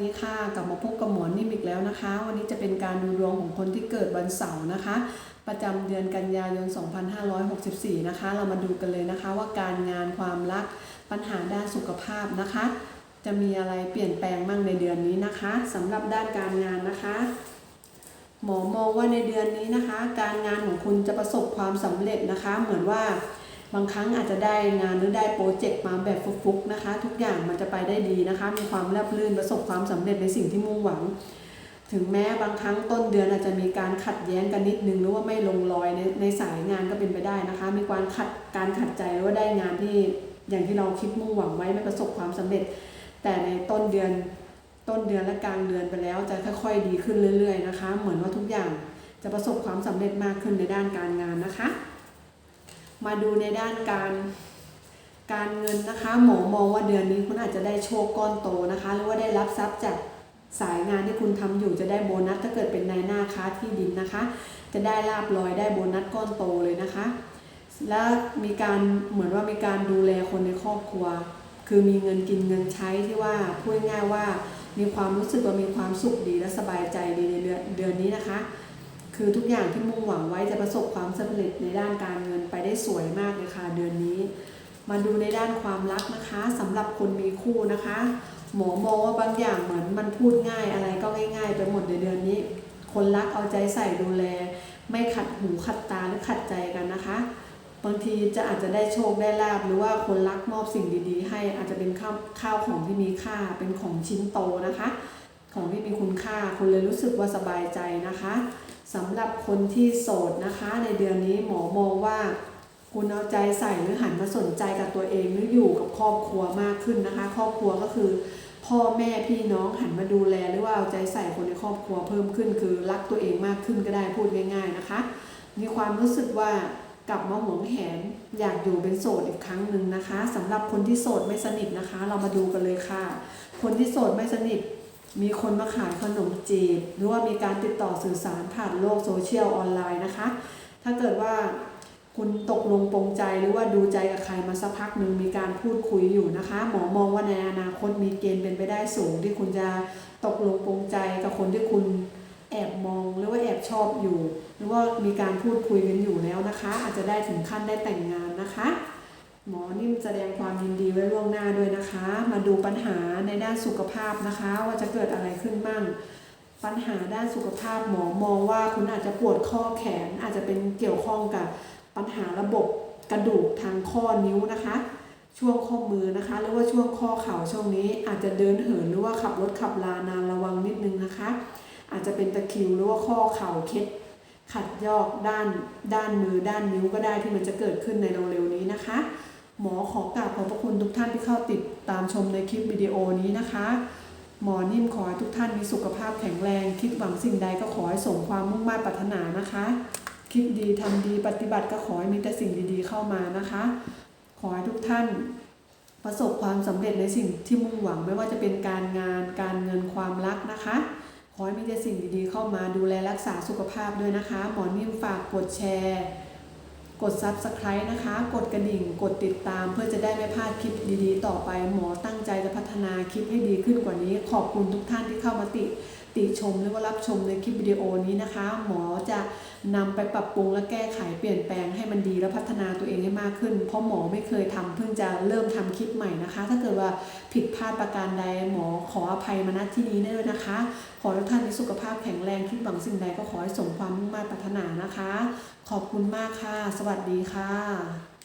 ดีค่ะกลับมาพบกับหมอนิ่มอีกแล้วนะคะ วันนี้จะเป็นการดูดวงของคนที่เกิดวันเสาร์นะคะ ประจำเดือนกันยายน 2564 นะคะ เรามาดูกันเลยนะคะว่าการงานความรักปัญหาด้านสุขภาพนะคะ จะมีอะไรเปลี่ยนแปลงมั่งในเดือนนี้นะคะสำหรับด้านการงานนะคะ หมอมองว่าในเดือนนี้นะคะ การงานของคุณจะประสบความสำเร็จนะคะ เหมือนว่า บางครั้งอาจจะได้งานหรือได้โปรเจกต์มาแบบฟุกๆนะคะ ทุกอย่างมันจะไปได้ดีนะคะ มีความราบรื่นประสบความสำเร็จในสิ่งที่มุ่งหวัง ถึงแม้บางครั้งต้นเดือนอาจจะมีการขัดแย้งกันนิดนึงหรือว่าไม่ลงรอยในในสายงานก็เป็นไปได้นะคะ มีการขัดการขัดใจหรือว่าได้งานที่อย่างที่เราคิดมุ่งหวังไว้ไม่ประสบความสำเร็จ แต่ในต้นเดือนต้นเดือนและกลางเดือนไปแล้วจะค่อยๆดีขึ้นเรื่อย ๆ นะคะ เหมือนว่าทุกอย่างจะประสบความสำเร็จมากขึ้นในด้านการงานนะคะ มาดูในด้านการการเงินนะคะ หมอมองว่าเดือนนี้คุณอาจจะได้โชคก้อนโตนะคะ หรือว่าได้รับทรัพย์จากสายงานที่คุณทำอยู่จะได้โบนัสถ้าเกิดเป็นนายหน้าค้าที่ดินนะคะ จะได้ลาบลอยได้โบนัสก้อนโตเลยนะคะ และมีการเหมือนว่ามีการดูแลคนในครอบครัว คือมีเงินกินเงินใช้ที่ว่าพูดง่ายว่ามีความรู้สึกว่ามีความสุขดีและสบายใจดีในเดือนเดือนนี้นะคะ คือทุกอย่างที่มุ่งหวังไว้จะประสบความสำเร็จในด้านการเงินไปได้สวยมากเลยค่ะเดือนนี้ มาดูในด้านความรักนะคะสำหรับคนมีคู่นะคะ หมอมองว่าบางอย่างเหมือนมันพูดง่ายอะไรก็ง่าย ๆ ไปหมดในเดือนนี้ คนรักเอาใจใส่ดูแล ไม่ขัดหูขัดตาหรือขัดใจกันนะคะ บางทีจะอาจจะได้โชคได้ลาบหรือว่าคนรักมอบสิ่งดีๆ ให้อาจจะเป็นข้าวข้าวของที่มีค่าเป็นของชิ้นโตนะคะ ของที่มีคุณค่าคุณเลยรู้สึกว่าสบายใจนะคะ สำหรับคนที่โสดนะคะ ในเดือนนี้หมอมองว่า คุณเอาใจใส่หรือหันมาสนใจกับตัวเองหรืออยู่กับครอบครัวมากขึ้นนะคะ ครอบครัวก็คือ พ่อแม่พี่น้องหันมาดูแลหรือว่าเอาใจใส่คนในครอบครัวเพิ่มขึ้น คือรักตัวเองมากขึ้นก็ได้พูดง่าย ๆนะคะ มีความรู้สึกว่ากลับมาหวงแหนอยากอยู่เป็นโสดอีกครั้งหนึ่งนะคะสำหรับคนที่โสดไม่สนิทนะคะ เรามาดูกันเลยค่ะ คนที่โสดไม่สนิท มีคนมาขายขนมจีบ หรือว่ามีการติดต่อสื่อสารผ่านโลกโซเชียลออนไลน์นะคะ ถ้าเกิดว่าคุณตกลงปรงใจหรือว่าดูใจกับใครมาสักพักหนึ่งมีการพูดคุยอยู่นะคะ หมอมองว่าในอนาคตมีเกณฑ์เป็นไปได้สูง ที่คุณจะตกลงปรงใจกับคนที่คุณแอบมองหรือว่าแอบชอบอยู่ หรือว่ามีการพูดคุยกันอยู่แล้วนะคะ อาจจะได้ถึงขั้นได้แต่งงานนะคะ หมอนิ่มแสดงความยินดีไว้ล่วงหน้าด้วยนะคะ มาดูปัญหาในด้านสุขภาพนะคะ ว่าจะเกิดอะไรขึ้นบ้างปัญหาด้านสุขภาพหมอมองว่าคุณอาจจะปวดข้อแขนอาจจะเป็นเกี่ยวข้องกับปัญหาระบบกระดูกทางข้อนิ้วนะคะ ช่วงข้อมือนะคะหรือว่าช่วงข้อเข่าช่วงนี้อาจจะเดินเหินหรือว่าขับรถขับลานานระวังนิดนึงนะคะ อาจจะเป็นตะคิวหรือว่าข้อเข่าเคล็ดขัดยอกด้านด้านมือด้านนิ้วก็ได้ที่มันจะเกิดขึ้นในเร็วๆนี้นะคะ หมอขอกราบขอบพระคุณทุกท่านที่เข้าติดตามชมในคลิปวิดีโอนี้นะคะ หมอนิ่มขอให้ทุกท่านมีสุขภาพแข็งแรง คิดหวังสิ่งใดก็ขอให้สมความมุ่งมั่นปรารถนานะคะ คิดดีทำดีปฏิบัติก็ขอให้มีแต่สิ่งดีๆเข้ามานะคะ ขอให้ทุกท่านประสบความสำเร็จในสิ่งที่มุ่งหวังไม่ว่าจะเป็นการงาน การเงินความรักนะคะขอให้มีแต่สิ่งดีๆเข้ามาดูแลรักษาสุขภาพด้วยนะคะ หมอนิ่มฝากกดแชร์ กด Subscribe นะคะ กดกระดิ่ง กดติดตาม เพื่อจะได้ไม่พลาดคลิปดีๆ ต่อไป หมอตั้งใจจะพัฒนาคลิปให้ดีขึ้นกว่านี้ ขอบคุณทุกท่านที่เข้ามาติ ติชมหรือว่ารับชมในคลิปวิดีโอนี้นะคะ หมอจะนำไปปรับปรุงและแก้ไขเปลี่ยนแปลงให้มันดีและพัฒนาตัวเองให้มากขึ้น เพราะหมอไม่เคยทำเพิ่งจะเริ่มทำคลิปใหม่นะคะ ถ้าเกิดว่าผิดพลาดประการใดหมอขออภัยมาณที่นี้ด้วยนะคะ ขอทุกท่านมีสุขภาพแข็งแรงคิดหวังสิ่งใดก็ขอให้สมความมุ่งมั่นปรารถนานะคะ ขอบคุณมากค่ะ สวัสดีค่ะ